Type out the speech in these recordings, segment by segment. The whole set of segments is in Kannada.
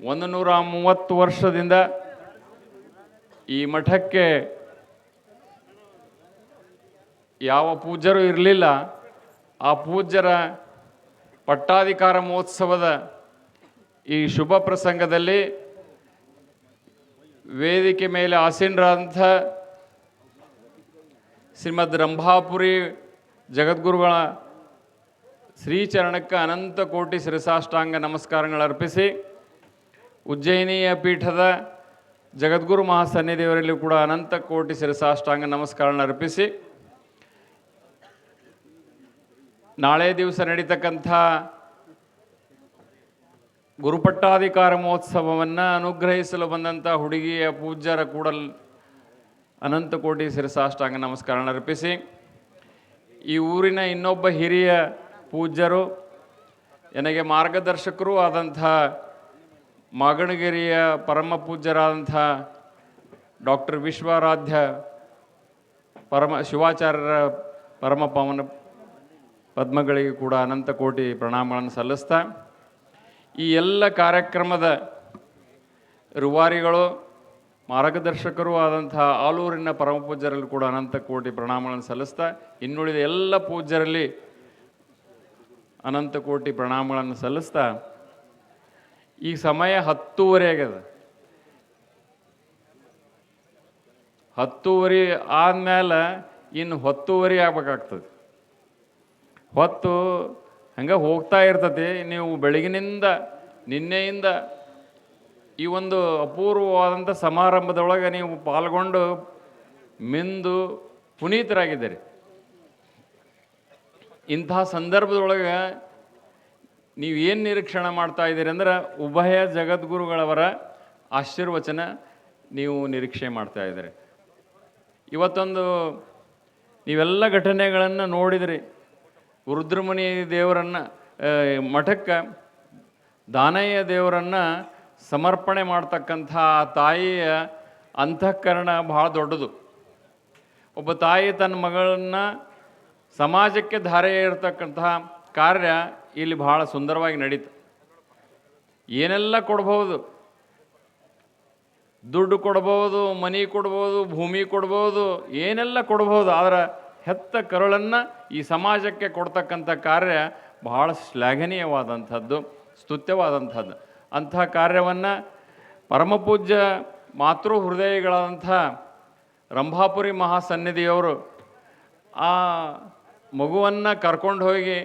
ಒಂದು ನೂರ ಮೂವತ್ತು ವರ್ಷದಿಂದ ಈ ಮಠಕ್ಕೆ ಯಾವ ಪೂಜ್ಯರು ಇರಲಿಲ್ಲ. ಆ ಪೂಜ್ಯರ ಪಟ್ಟಾಧಿಕಾರ ಮಹೋತ್ಸವದ ಈ ಶುಭ ಪ್ರಸಂಗದಲ್ಲಿ ವೇದಿಕೆ ಮೇಲೆ ಆಸೀನರಾದಂಥ ಶ್ರೀಮದ್ ರಂಭಾಪುರಿ ಜಗದ್ಗುರುಗಳ ಶ್ರೀಚರಣಕ್ಕೆ ಅನಂತ ಕೋಟಿ ಶಿರಸಾಷ್ಟಾಂಗ ನಮಸ್ಕಾರಗಳು ಅರ್ಪಿಸಿ ಉಜ್ಜಯಿನಿಯ ಪೀಠದ ಜಗದ್ಗುರು ಮಹಾಸನ್ನಿಧಿಯವರಲ್ಲಿ ಕೂಡ ಅನಂತ ಕೋಟಿ ಶಿರಸಾಷ್ಟಾಂಗ ನಮಸ್ಕಾರನ ಅರ್ಪಿಸಿ, ನಾಳೆ ದಿವಸ ನಡೀತಕ್ಕಂಥ ಗುರುಪಟ್ಟಾಧಿಕಾರ ಮಹೋತ್ಸವವನ್ನು ಅನುಗ್ರಹಿಸಲು ಬಂದಂಥ ಹುಡುಗಿಯ ಪೂಜ್ಯರ ಕೂಡಲ್ ಅನಂತ ಕೋಟಿ ಶಿರಸಾಷ್ಟಾಂಗ ನಮಸ್ಕಾರನ ಅರ್ಪಿಸಿ, ಈ ಊರಿನ ಇನ್ನೊಬ್ಬ ಹಿರಿಯ ಪೂಜ್ಯರು ನನಗೆ ಮಾರ್ಗದರ್ಶಕರೂ ಆದಂಥ ಮಾಗಣಗಿರಿಯ ಪರಮ ಪೂಜ್ಯರಾದಂಥ ಡಾಕ್ಟರ್ ವಿಶ್ವಾರಾಧ್ಯ ಪರಮ ಶಿವಾಚಾರ್ಯರ ಪರಮ ಪವನ ಪದ್ಮಗಳಿಗೆ ಕೂಡ ಅನಂತ ಕೋಟಿ ಪ್ರಣಾಮಗಳನ್ನು ಸಲ್ಲಿಸ್ತಾ, ಈ ಎಲ್ಲ ಕಾರ್ಯಕ್ರಮದ ರೂವಾರಿಗಳು, ಮಾರ್ಗದರ್ಶಕರು ಆದಂಥ ಆಲೂರಿನ ಪರಮ ಪೂಜ್ಯರಲ್ಲಿ ಕೂಡ ಅನಂತ ಕೋಟಿ ಪ್ರಣಾಮಗಳನ್ನು ಸಲ್ಲಿಸ್ತಾ, ಇನ್ನುಳಿದ ಎಲ್ಲ ಪೂಜ್ಯರಲ್ಲಿ ಅನಂತ ಕೋಟಿ ಪ್ರಣಾಮಗಳನ್ನು ಸಲ್ಲಿಸ್ತಾ ಈ ಸಮಯ ಹತ್ತೂವರೆ ಆಗ್ಯದ. ಹತ್ತೂವರೆ ಆದ್ಮೇಲೆ ಇನ್ನು ಹೊತ್ತುವರೆ ಆಗ್ಬೇಕಾಗ್ತದೆ. ಹೊತ್ತು ಹಂಗೆ ಹೋಗ್ತಾ ಇರ್ತತಿ ನೀವು ಬೆಳಗಿನಿಂದ ನಿನ್ನೆಯಿಂದ ಈ ಒಂದು ಅಪೂರ್ವವಾದಂಥ ಸಮಾರಂಭದೊಳಗೆ ನೀವು ಪಾಲ್ಗೊಂಡು ಮಿಂದು ಪುನೀತರಾಗಿದ್ದೀರಿ. ಇಂತಹ ಸಂದರ್ಭದೊಳಗೆ ನೀವು ಏನು ನಿರೀಕ್ಷಣೆ ಮಾಡ್ತಾ ಇದ್ದೀರಿ ಅಂದ್ರೆ ಉಭಯ ಜಗದ್ಗುರುಗಳವರ ಆಶೀರ್ವಚನ ನೀವು ನಿರೀಕ್ಷೆ ಮಾಡ್ತಾ ಇದ್ದೀರಿ. ಇವತ್ತೊಂದು ನೀವೆಲ್ಲ ಘಟನೆಗಳನ್ನು ನೋಡಿದ್ರಿ. ರುದ್ರಮುನಿ ದೇವರನ್ನು ಮಠಕ್ಕೆ ದಾನಯ್ಯ ದೇವರನ್ನು ಸಮರ್ಪಣೆ ಮಾಡ್ತಕ್ಕಂಥ ಆ ತಾಯಿಯ ಅಂತಃಕರಣ ಬಹಳ ದೊಡ್ಡದು. ಒಬ್ಬ ತಾಯಿ ತನ್ನ ಮಗಳನ್ನು ಸಮಾಜಕ್ಕೆ ಧಾರೆ ಇರತಕ್ಕಂತಹ ಕಾರ್ಯ ಇಲ್ಲಿ ಬಹಳ ಸುಂದರವಾಗಿ ನಡೀತು. ಏನೆಲ್ಲ ಕೊಡ್ಬೋದು? ದುಡ್ಡು ಕೊಡ್ಬೋದು, ಮನಿ ಕೊಡ್ಬೋದು, ಭೂಮಿ ಕೊಡ್ಬೋದು, ಏನೆಲ್ಲ ಕೊಡ್ಬೋದು, ಆದರೆ ಹೆತ್ತ ಕರುಳನ್ನು ಈ ಸಮಾಜಕ್ಕೆ ಕೊಡ್ತಕ್ಕಂಥ ಕಾರ್ಯ ಬಹಳ ಶ್ಲಾಘನೀಯವಾದಂಥದ್ದು, ಸ್ತುತ್ಯವಾದಂಥದ್ದು. ಅಂಥ ಕಾರ್ಯವನ್ನು ಪರಮಪೂಜ್ಯ ಮಾತೃ ಹೃದಯಗಳಾದಂಥ ರಂಭಾಪುರಿ ಮಹಾಸನ್ನಿಧಿಯವರು ಆ ಮಗುವನ್ನು ಕರ್ಕೊಂಡು ಹೋಗಿ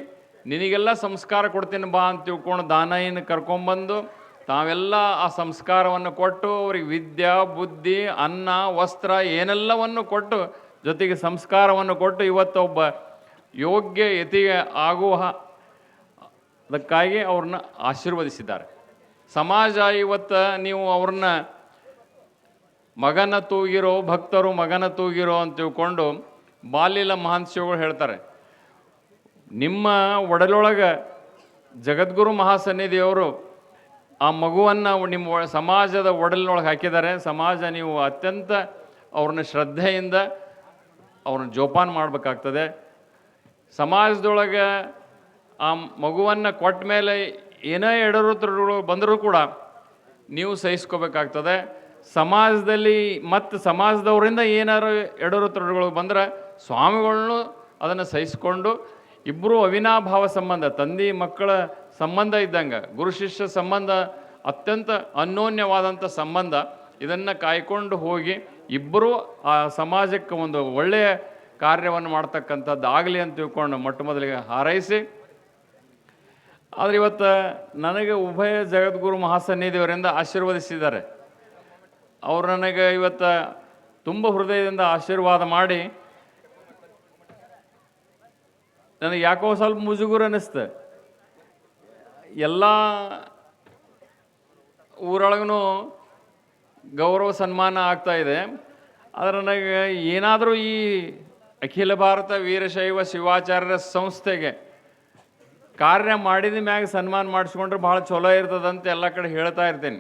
ನಿನಗೆಲ್ಲ ಸಂಸ್ಕಾರ ಕೊಡ್ತೀನಿ ಬಾ ಅಂತ ತಿಳ್ಕೊಂಡು ದಾನಯ್ಯನ ಕರ್ಕೊಂಬಂದು ತಾವೆಲ್ಲ ಆ ಸಂಸ್ಕಾರವನ್ನು ಕೊಟ್ಟು ಅವ್ರಿಗೆ ವಿದ್ಯಾ, ಬುದ್ಧಿ, ಅನ್ನ, ವಸ್ತ್ರ ಏನೆಲ್ಲವನ್ನು ಕೊಟ್ಟು ಜೊತೆಗೆ ಸಂಸ್ಕಾರವನ್ನು ಕೊಟ್ಟು ಇವತ್ತೊಬ್ಬ ಯೋಗ್ಯ ಯತಿಗೆ ಆಗುವ ಅದಕ್ಕಾಗಿ ಅವ್ರನ್ನ ಆಶೀರ್ವದಿಸಿದ್ದಾರೆ. ಸಮಾಜ ಇವತ್ತು ನೀವು ಅವ್ರನ್ನ ಮಗನ ತೂಗಿರೋ, ಭಕ್ತರು ಮಗನ ತೂಗಿರೋ ಅಂತ ತಿಳ್ಕೊಂಡು ಬಾಲ್ಯಲ ಮಹಾನ್ಸಿಗಳು ಹೇಳ್ತಾರೆ ನಿಮ್ಮ ಒಡಲೊಳಗೆ ಜಗದ್ಗುರು ಮಹಾಸನ್ನಿಧಿಯವರು ಆ ಮಗುವನ್ನು ನಿಮ್ಮ ಸಮಾಜದ ಒಡಲಿನೊಳಗೆ ಹಾಕಿದ್ದಾರೆ. ಸಮಾಜ ನೀವು ಅತ್ಯಂತ ಅವ್ರನ್ನ ಶ್ರದ್ಧೆಯಿಂದ ಅವ್ರನ್ನ ಜೋಪಾನ ಮಾಡಬೇಕಾಗ್ತದೆ. ಸಮಾಜದೊಳಗೆ ಆ ಮಗುವನ್ನು ಕೊಟ್ಟ ಮೇಲೆ ಏನೇ ಎಡರುತ್ತರುಗಳು ಬಂದರೂ ಕೂಡ ನೀವು ಸಹಿಸ್ಕೋಬೇಕಾಗ್ತದೆ. ಸಮಾಜದಲ್ಲಿ ಮತ್ತು ಸಮಾಜದವರಿಂದ ಏನಾರು ಎಡರುತ್ತರುಗಳು ಬಂದರೆ ಸ್ವಾಮಿಗಳನ್ನು ಅದನ್ನು ಸಹಿಸ್ಕೊಂಡು ಇಬ್ಬರು ಅವಿನಾಭಾವ ಸಂಬಂಧ, ತಂದೆ, ಮಕ್ಕಳ ಸಂಬಂಧ ಇದ್ದಂಗೆ, ಗುರು, ಶಿಷ್ಯ ಸಂಬಂಧ ಅತ್ಯಂತ ಅನ್ಯೋನ್ಯವಾದಂಥ ಸಂಬಂಧ, ಇದನ್ನು ಕಾಯ್ಕೊಂಡು ಹೋಗಿ ಇಬ್ಬರೂ ಆ ಸಮಾಜಕ್ಕೆ ಒಂದು ಒಳ್ಳೆಯ ಕಾರ್ಯವನ್ನು ಮಾಡ್ತಕ್ಕಂಥದ್ದು ಆಗಲಿ ಅಂತ ತಿಳ್ಕೊಂಡು ಮೊಟ್ಟ ಮೊದಲಿಗೆ ಹಾರೈಸಿ, ಆದರೆ ಇವತ್ತು ನನಗೆ ಉಭಯ ಜಗದ್ಗುರು ಮಹಾಸನ್ನಿಧಿಯವರಿಂದ ಆಶೀರ್ವದಿಸಿದ್ದಾರೆ. ಅವರು ನನಗೆ ಇವತ್ತು ತುಂಬ ಹೃದಯದಿಂದ ಆಶೀರ್ವಾದ ಮಾಡಿ ನನಗೆ ಯಾಕೋ ಸ್ವಲ್ಪ ಮುಜುಗುರು ಅನ್ನಿಸ್ತು ಎಲ್ಲ ಊರೊಳಗೂ ಗೌರವ ಸನ್ಮಾನ ಆಗ್ತಾ ಇದೆ. ಆದರೆ ನನಗೆ ಏನಾದರೂ ಈ ಅಖಿಲ ಭಾರತ ವೀರಶೈವ ಶಿವಾಚಾರ್ಯರ ಸಂಸ್ಥೆಗೆ ಕಾರ್ಯ ಮಾಡಿದ ಮ್ಯಾಗ ಸನ್ಮಾನ ಮಾಡಿಸ್ಕೊಂಡ್ರೆ ಭಾಳ ಚಲೋ ಇರ್ತದಂತ ಎಲ್ಲ ಕಡೆ ಹೇಳ್ತಾ ಇರ್ತೀನಿ.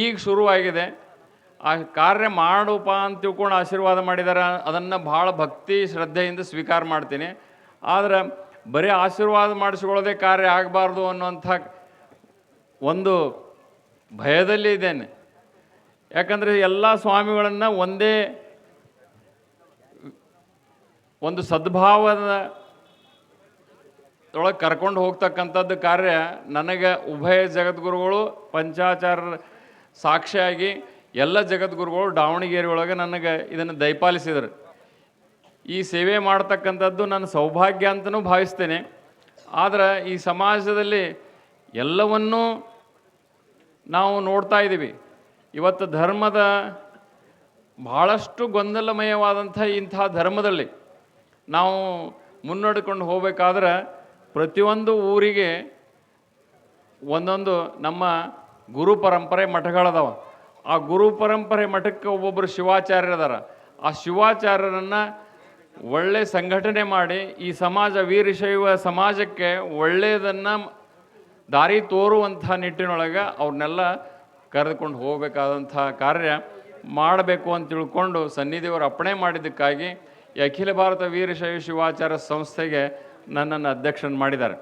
ಈಗ ಶುರುವಾಗಿದೆ ಆ ಕಾರ್ಯ ಮಾಡುಪ ಅಂತ ತಿಳ್ಕೊಂಡು ಆಶೀರ್ವಾದ ಮಾಡಿದಾರೆ. ಅದನ್ನು ಭಾಳ ಭಕ್ತಿ, ಶ್ರದ್ಧೆಯಿಂದ ಸ್ವೀಕಾರ ಮಾಡ್ತೀನಿ. ಆದ್ರೆ ಬರೀ ಆಶೀರ್ವಾದ ಮಾಡಿಸ್ಕೊಳ್ಳೋದೇ ಕಾರ್ಯ ಆಗಬಾರ್ದು ಅನ್ನುವಂಥ ಒಂದು ಭಯದಲ್ಲಿ ಇದ್ದೇನೆ. ಯಾಕಂದರೆ ಎಲ್ಲ ಸ್ವಾಮಿಗಳನ್ನು ಒಂದೇ ಒಂದು ಸದ್ಭಾವದ ಒಳಗೆ ಕರ್ಕೊಂಡು ಹೋಗ್ತಕ್ಕಂಥದ್ದು ಕಾರ್ಯ ನನಗೆ ಉಭಯ ಜಗದ್ಗುರುಗಳು ಪಂಚಾಚಾರ್ಯರ ಸಾಕ್ಷಿಯಾಗಿ ಎಲ್ಲ ಜಗದ್ಗುರುಗಳು ದಾವಣಗೆರೆ ಒಳಗೆ ನನಗೆ ಇದನ್ನು ದಯಪಾಲಿಸಿದರು. ಈ ಸೇವೆ ಮಾಡ್ತಕ್ಕಂಥದ್ದು ನನ್ನ ಸೌಭಾಗ್ಯ ಅಂತಲೂ ಭಾವಿಸ್ತೇನೆ. ಆದರೆ ಈ ಸಮಾಜದಲ್ಲಿ ಎಲ್ಲವನ್ನೂ ನಾವು ನೋಡ್ತಾ ಇದ್ದೀವಿ. ಇವತ್ತು ಧರ್ಮದ ಭಾಳಷ್ಟು ಗೊಂದಲಮಯವಾದಂಥ ಇಂಥ ಧರ್ಮದಲ್ಲಿ ನಾವು ಮುನ್ನಡೆಕೊಂಡು ಹೋಗಬೇಕಾದ್ರೆ ಪ್ರತಿಯೊಂದು ಊರಿಗೆ ಒಂದೊಂದು ನಮ್ಮ ಗುರು ಪರಂಪರೆ ಮಠಗಳದಾವ. ಆ ಗುರು ಪರಂಪರೆ ಮಠಕ್ಕೆ ಒಬ್ಬೊಬ್ಬರು ಶಿವಾಚಾರ್ಯರದಾರ. ಆ ಶಿವಾಚಾರ್ಯರನ್ನು ಒಳ್ಳೆ ಸಂಘಟನೆ ಮಾಡಿ ಈ ಸಮಾಜ ವೀರಶೈವ ಸಮಾಜಕ್ಕೆ ಒಳ್ಳೆಯದನ್ನು ದಾರಿ ತೋರುವಂಥ ನಿಟ್ಟಿನೊಳಗೆ ಅವ್ರನ್ನೆಲ್ಲ ಕರೆದುಕೊಂಡು ಹೋಗಬೇಕಾದಂಥ ಕಾರ್ಯ ಮಾಡಬೇಕು ಅಂತ ತಿಳ್ಕೊಂಡು ಸನ್ನಿಧಿಯವರು ಅಪ್ಪಣೆ ಮಾಡಿದ್ದಕ್ಕಾಗಿ ಅಖಿಲ ಭಾರತ ವೀರಶೈವ ಶಿವಾಚಾರ ಸಂಸ್ಥೆಗೆ ನನ್ನನ್ನು ಅಧ್ಯಕ್ಷನ ಮಾಡಿದ್ದಾರೆ.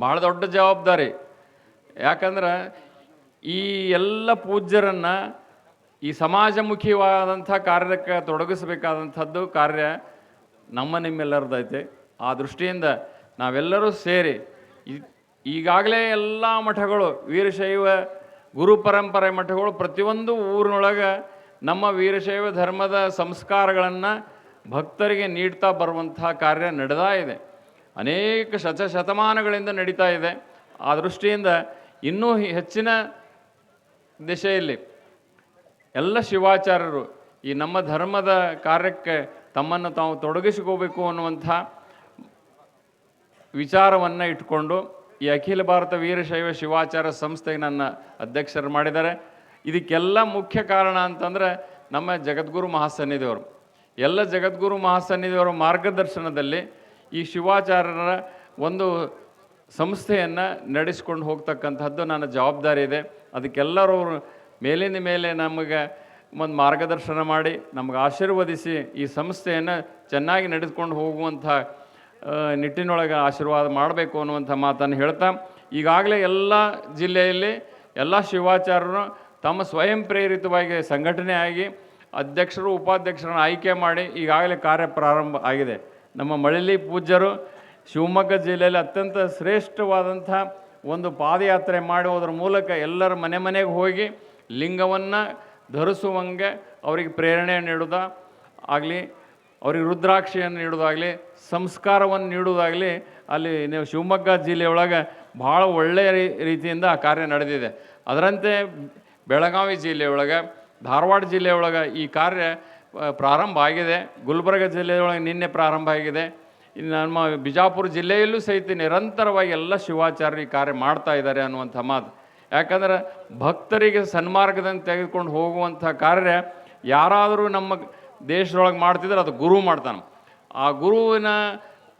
ಭಾಳ ದೊಡ್ಡ ಜವಾಬ್ದಾರಿ. ಯಾಕಂದ್ರೆ ಈ ಎಲ್ಲ ಪೂಜ್ಯರನ್ನು ಈ ಸಮಾಜಮುಖಿವಾದಂಥ ಕಾರ್ಯಕ್ಕೆ ತೊಡಗಿಸಬೇಕಾದಂಥದ್ದು ಕಾರ್ಯ ನಮ್ಮ ನಿಮ್ಮೆಲ್ಲರದೈತೆ. ಆ ದೃಷ್ಟಿಯಿಂದ ನಾವೆಲ್ಲರೂ ಸೇರಿ ಈಗಾಗಲೇ ಎಲ್ಲ ಮಠಗಳು, ವೀರಶೈವ ಗುರು ಪರಂಪರೆ ಮಠಗಳು ಪ್ರತಿಯೊಂದು ಊರಿನೊಳಗೆ ನಮ್ಮ ವೀರಶೈವ ಧರ್ಮದ ಸಂಸ್ಕಾರಗಳನ್ನು ಭಕ್ತರಿಗೆ ನೀಡ್ತಾ ಬರುವಂಥ ಕಾರ್ಯ ನಡೆದಾ ಇದೆ. ಅನೇಕ ಶತ ಶತಮಾನಗಳಿಂದ ನಡೀತಾ ಇದೆ. ಆ ದೃಷ್ಟಿಯಿಂದ ಇನ್ನೂ ಹೆಚ್ಚಿನ ದಿಶೆಯಲ್ಲಿ ಎಲ್ಲ ಶಿವಾಚಾರ್ಯರು ಈ ನಮ್ಮ ಧರ್ಮದ ಕಾರ್ಯಕ್ಕೆ ತಮ್ಮನ್ನು ತಾವು ತೊಡಗಿಸಿಕೋಬೇಕು ಅನ್ನುವಂಥ ವಿಚಾರವನ್ನು ಇಟ್ಕೊಂಡು ಈ ಅಖಿಲ ಭಾರತ ವೀರಶೈವ ಶಿವಾಚಾರ ಸಂಸ್ಥೆಗೆ ನನ್ನ ಅಧ್ಯಕ್ಷರು ಮಾಡಿದ್ದಾರೆ. ಇದಕ್ಕೆಲ್ಲ ಮುಖ್ಯ ಕಾರಣ ಅಂತಂದರೆ ನಮ್ಮ ಜಗದ್ಗುರು ಮಹಾಸನ್ನಿಧಿಯವರು. ಎಲ್ಲ ಜಗದ್ಗುರು ಮಹಾಸನ್ನಿಧಿಯವರ ಮಾರ್ಗದರ್ಶನದಲ್ಲಿ ಈ ಶಿವಾಚಾರ್ಯರ ಒಂದು ಸಂಸ್ಥೆಯನ್ನು ನಡೆಸ್ಕೊಂಡು ಹೋಗ್ತಕ್ಕಂಥದ್ದು ನನ್ನ ಜವಾಬ್ದಾರಿ ಇದೆ. ಅದಕ್ಕೆಲ್ಲರೂ ಮೇಲಿನ ಮೇಲೆ ನಮಗೆ ಒಂದು ಮಾರ್ಗದರ್ಶನ ಮಾಡಿ ನಮಗೆ ಆಶೀರ್ವದಿಸಿ ಈ ಸಂಸ್ಥೆಯನ್ನು ಚೆನ್ನಾಗಿ ನಡೆದುಕೊಂಡು ಹೋಗುವಂಥ ನಿಟ್ಟಿನೊಳಗೆ ಆಶೀರ್ವಾದ ಮಾಡಬೇಕು ಅನ್ನುವಂಥ ಮಾತನ್ನು ಹೇಳ್ತಾ, ಈಗಾಗಲೇ ಎಲ್ಲ ಜಿಲ್ಲೆಯಲ್ಲಿ ಎಲ್ಲ ಶಿವಾಚಾರ್ಯರು ತಮ್ಮ ಸ್ವಯಂ ಪ್ರೇರಿತವಾಗಿ ಸಂಘಟನೆ ಆಗಿ ಅಧ್ಯಕ್ಷರು, ಉಪಾಧ್ಯಕ್ಷರನ್ನು ಆಯ್ಕೆ ಮಾಡಿ ಈಗಾಗಲೇ ಕಾರ್ಯ ಪ್ರಾರಂಭ ಆಗಿದೆ. ನಮ್ಮ ಮಳಲಿ ಪೂಜ್ಯರು ಶಿವಮೊಗ್ಗ ಜಿಲ್ಲೆಯಲ್ಲಿ ಅತ್ಯಂತ ಶ್ರೇಷ್ಠವಾದಂಥ ಒಂದು ಪಾದಯಾತ್ರೆ ಮಾಡುವುದರ ಮೂಲಕ ಎಲ್ಲರ ಮನೆ ಮನೆಗೆ ಹೋಗಿ ಲಿಂಗವನ್ನು ಧರಿಸುವಂಗೆ ಅವರಿಗೆ ಪ್ರೇರಣೆ ನೀಡೋದ ಆಗಲಿ, ಅವ್ರಿಗೆ ರುದ್ರಾಕ್ಷಿಯನ್ನು ನೀಡೋದಾಗಲಿ ಸಂಸ್ಕಾರವನ್ನು ನೀಡೋದಾಗಲಿ ಅಲ್ಲಿ ನೀವು ಶಿವಮೊಗ್ಗ ಜಿಲ್ಲೆಯೊಳಗೆ ಭಾಳ ಒಳ್ಳೆಯ ರೀತಿಯಿಂದ ಆ ಕಾರ್ಯ ನಡೆದಿದೆ. ಅದರಂತೆ ಬೆಳಗಾವಿ ಜಿಲ್ಲೆಯೊಳಗೆ, ಧಾರವಾಡ ಜಿಲ್ಲೆಯೊಳಗೆ ಈ ಕಾರ್ಯ ಪ್ರಾರಂಭ ಆಗಿದೆ. ಗುಲ್ಬರ್ಗ ಜಿಲ್ಲೆಯೊಳಗೆ ನಿನ್ನೆ ಪ್ರಾರಂಭ ಆಗಿದೆ. ಇನ್ನು ನಮ್ಮ ಬಿಜಾಪುರ ಜಿಲ್ಲೆಯಲ್ಲೂ ಸಹಿತ ನಿರಂತರವಾಗಿ ಎಲ್ಲ ಶಿವಾಚಾರ್ಯ ಕಾರ್ಯ ಮಾಡ್ತಾ ಇದ್ದಾರೆ ಅನ್ನುವಂಥ ಮಾತು. ಯಾಕಂದ್ರೆ ಭಕ್ತರಿಗೆ ಸನ್ಮಾರ್ಗದಂತೆ ತೆಗೆದುಕೊಂಡು ಹೋಗುವಂಥ ಕಾರ್ಯ ಯಾರಾದರೂ ನಮ್ಮ ದೇಶದೊಳಗೆ ಮಾಡ್ತಿದ್ರೆ ಅದು ಗುರು ಮಾಡ್ತಾನೆ. ಆ ಗುರುವಿನ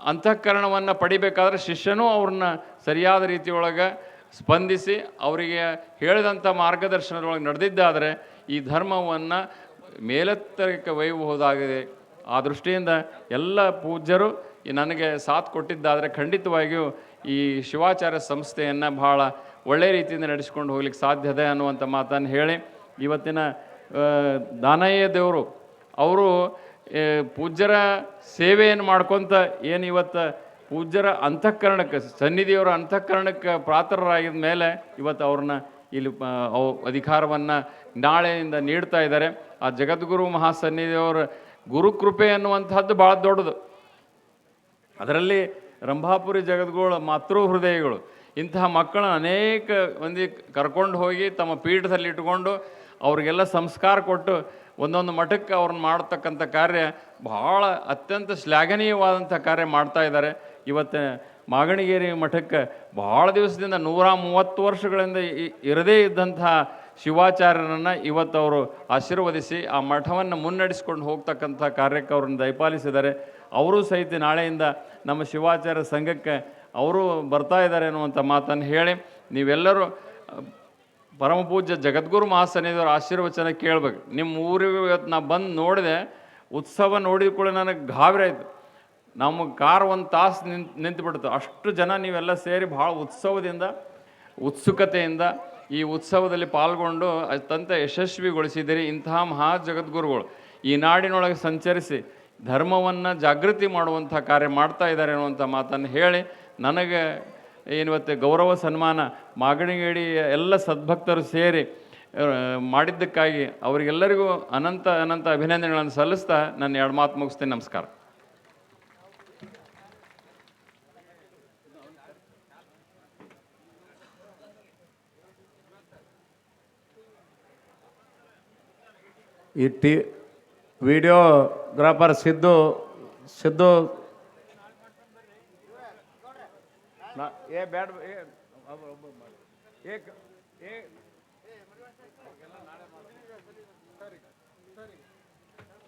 ಅಂತಃಕರಣವನ್ನು ಪಡಿಬೇಕಾದ್ರೆ ಶಿಷ್ಯನೂ ಅವ್ರನ್ನ ಸರಿಯಾದ ರೀತಿಯೊಳಗೆ ಸ್ಪಂದಿಸಿ ಅವರಿಗೆ ಹೇಳಿದಂಥ ಮಾರ್ಗದರ್ಶನದೊಳಗೆ ನಡೆದಿದ್ದಾದರೆ ಈ ಧರ್ಮವನ್ನು ಮೇಲೆತ್ತರಕ್ಕೆ ಒಯ್ಯಬಹುದಾಗಿದೆ. ಆ ದೃಷ್ಟಿಯಿಂದ ಎಲ್ಲ ಪೂಜ್ಯರು ನನಗೆ ಸಾಥ್ ಕೊಟ್ಟಿದ್ದಾದರೆ ಖಂಡಿತವಾಗಿಯೂ ಈ ಶಿವಾಚಾರ್ಯ ಸಂಸ್ಥೆಯನ್ನು ಬಹಳ ಒಳ್ಳೆಯ ರೀತಿಯಿಂದ ನಡೆಸ್ಕೊಂಡು ಹೋಗ್ಲಿಕ್ಕೆ ಸಾಧ್ಯತೆ ಅನ್ನುವಂಥ ಮಾತನ್ನು ಹೇಳಿ. ಇವತ್ತಿನ ದಾನಯ್ಯ ದೇವರು ಅವರು ಪೂಜ್ಯರ ಸೇವೆಯನ್ನು ಮಾಡ್ಕೊತ ಏನು ಇವತ್ತು ಪೂಜ್ಯರ ಅಂತಃಕರಣಕ್ಕೆ, ಸನ್ನಿಧಿಯವರ ಅಂತಃಕರಣಕ್ಕೆ ಪಾತ್ರರಾಗಿದ ಮೇಲೆ ಇವತ್ತು ಅವ್ರನ್ನ ಇಲ್ಲಿ ಅವು, ಅಧಿಕಾರವನ್ನು ನಾಳೆಯಿಂದ ನೀಡ್ತಾ ಇದ್ದಾರೆ. ಆ ಜಗದ್ಗುರು ಮಹಾಸನ್ನಿಧಿಯವರ ಗುರುಕೃಪೆ ಅನ್ನುವಂಥದ್ದು ಭಾಳ ದೊಡ್ಡದು. ಅದರಲ್ಲಿ ರಂಭಾಪುರಿ ಜಗದ್ಗೋಳ ಮಾತೃ ಹೃದಯಗಳು. ಇಂತಹ ಮಕ್ಕಳನ್ನ ಅನೇಕ ಮಂದಿ ಕರ್ಕೊಂಡು ಹೋಗಿ ತಮ್ಮ ಪೀಠದಲ್ಲಿ ಇಟ್ಕೊಂಡು ಅವರಿಗೆಲ್ಲ ಸಂಸ್ಕಾರ ಕೊಟ್ಟು ಒಂದೊಂದು ಮಠಕ್ಕೆ ಅವ್ರನ್ನ ಮಾಡ್ತಕ್ಕಂಥ ಕಾರ್ಯ ಬಹಳ ಅತ್ಯಂತ ಶ್ಲಾಘನೀಯವಾದಂಥ ಕಾರ್ಯ ಮಾಡ್ತಾ ಇದ್ದಾರೆ. ಇವತ್ತು ಮಾಗಣಿಗೇರಿ ಮಠಕ್ಕೆ ಭಾಳ ದಿವಸದಿಂದ ನೂರ ಮೂವತ್ತು ವರ್ಷಗಳಿಂದ ಇರದೇ ಇದ್ದಂತಹ ಶಿವಾಚಾರ್ಯರನ್ನು ಇವತ್ತು ಅವರು ಆಶೀರ್ವದಿಸಿ ಆ ಮಠವನ್ನು ಮುನ್ನಡೆಸ್ಕೊಂಡು ಹೋಗ್ತಕ್ಕಂಥ ಕಾರ್ಯಕ್ಕೆ ಅವ್ರನ್ನ ದಯಪಾಲಿಸಿದ್ದಾರೆ. ಅವರು ಸಹಿತ ನಾಳೆಯಿಂದ ನಮ್ಮ ಶಿವಾಚಾರ್ಯ ಸಂಘಕ್ಕೆ ಅವರು ಬರ್ತಾ ಇದ್ದಾರೆ ಅನ್ನುವಂಥ ಮಾತನ್ನು ಹೇಳಿ ನೀವೆಲ್ಲರೂ ಪರಮಪೂಜ್ಯ ಪರಮ ಪೂಜ್ಯ ಜಗದ್ಗುರು ಮಹಾಸನ್ನಿಧಿಯವರ ಆಶೀರ್ವಚನ ಕೇಳಬೇಕು. ನಿಮ್ಮ ಊರಿಗೆ ಇವತ್ತು ನಾ ಬಂದು ನೋಡಿದೆ, ಉತ್ಸವ ನೋಡಿದ ಕೂಡ ನನಗೆ ಗಾಬರಿ ಆಯಿತು. ನಮ್ಮ ಕಾರ್ ಒಂದು ತಾಸು ನಿಂತು, ನಿಂತುಬಿಡ್ತು. ಅಷ್ಟು ಜನ ನೀವೆಲ್ಲ ಸೇರಿ ಭಾಳ ಉತ್ಸವದಿಂದ, ಉತ್ಸುಕತೆಯಿಂದ ಈ ಉತ್ಸವದಲ್ಲಿ ಪಾಲ್ಗೊಂಡು ಅತ್ಯಂತ ಯಶಸ್ವಿಗೊಳಿಸಿದಿರಿ ಇಂತಹ ಮಹಾ ಜಗದ್ಗುರುಗಳು. ಈ ನಾಡಿನೊಳಗೆ ಸಂಚರಿಸಿ ಧರ್ಮವನ್ನು ಜಾಗೃತಿ ಮಾಡುವಂಥ ಕಾರ್ಯ ಮಾಡ್ತಾ ಇದ್ದಾರೆ ಅನ್ನುವಂಥ ಮಾತನ್ನು ಹೇಳಿ ನನಗೆ ಏನಿವತ್ತು ಗೌರವ ಸನ್ಮಾನ ಮಾಗಣಿಗೇಡಿ ಎಲ್ಲ ಸದ್ಭಕ್ತರು ಸೇರಿ ಮಾಡಿದ್ದಕ್ಕಾಗಿ ಅವರಿಗೆಲ್ಲರಿಗೂ ಅನಂತ ಅನಂತ ಅಭಿನಂದನೆಗಳನ್ನು ಸಲ್ಲಿಸ್ತಾ ನನ್ನ ಎರಡು ಮಾತು ಮುಗಿಸ್ತೀನಿ. ನಮಸ್ಕಾರ. E T videographer Siddu Siddu. ಏ ಬ್ಯಾಡ್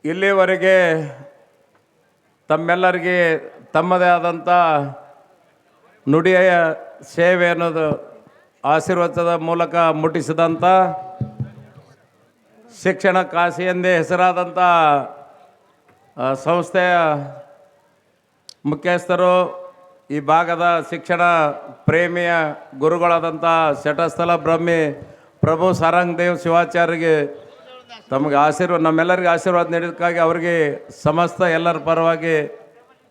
ಇಲ್ಲಿವರೆಗೆ ತಮ್ಮೆಲ್ಲರಿಗೆ ತಮ್ಮದೇ ಆದಂಥ ನುಡಿಯ ಸೇವೆ ಅನ್ನೋದು ಆಶೀರ್ವಾದದ ಮೂಲಕ ಮುಟ್ಟಿಸಿದಂಥ ಶಿಕ್ಷಣ ಕಾಶಿ ಎಂದೇ ಹೆಸರಾದಂಥ ಸಂಸ್ಥೆಯ ಮುಖ್ಯಸ್ಥರು ಈ ಭಾಗದ ಶಿಕ್ಷಣ ಪ್ರೇಮಿಯ ಗುರುಗಳಾದಂಥ ಶಟಸ್ಥಲ ಬ್ರಹ್ಮಿ ಪ್ರಭು ಸಾರಂಗ್ ದೇವ್ ಶಿವಾಚಾರ್ಯರಿಗೆ ತಮಗೆ ಆಶೀರ್ವಾದ ನಮ್ಮೆಲ್ಲರಿಗೆ ಆಶೀರ್ವಾದ ನೀಡೋದಕ್ಕಾಗಿ ಅವರಿಗೆ ಸಮಸ್ತ ಎಲ್ಲರ ಪರವಾಗಿ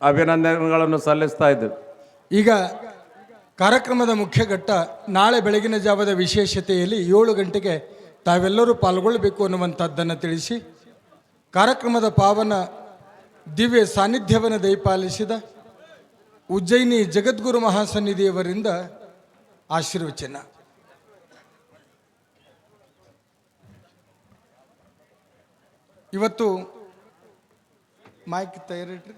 ಅಭಿನಂದನೆಗಳನ್ನು ಸಲ್ಲಿಸ್ತಾ ಇದ್ದೆ ಈಗ ಕಾರ್ಯಕ್ರಮದ ಮುಖ್ಯ ಘಟ್ಟ ನಾಳೆ ಬೆಳಗಿನ ಜಾವದ ವಿಶೇಷತೆಯಲ್ಲಿ ಏಳು ಗಂಟೆಗೆ ತಾವೆಲ್ಲರೂ ಪಾಲ್ಗೊಳ್ಳಬೇಕು ಅನ್ನುವಂಥದ್ದನ್ನು ತಿಳಿಸಿ, ಕಾರ್ಯಕ್ರಮದ ಪಾವನ ದಿವ್ಯ ಸಾನ್ನಿಧ್ಯವನ್ನು ದಯಪಾಲಿಸಿದ ಉಜ್ಜಯಿನಿ ಜಗದ್ಗುರು ಮಹಾಸನ್ನಿಧಿಯವರಿಂದ ಆಶೀರ್ವಚನ. ಇವತ್ತು ಮೈಕ್ ತಯಾರಿಟ್ರಿ.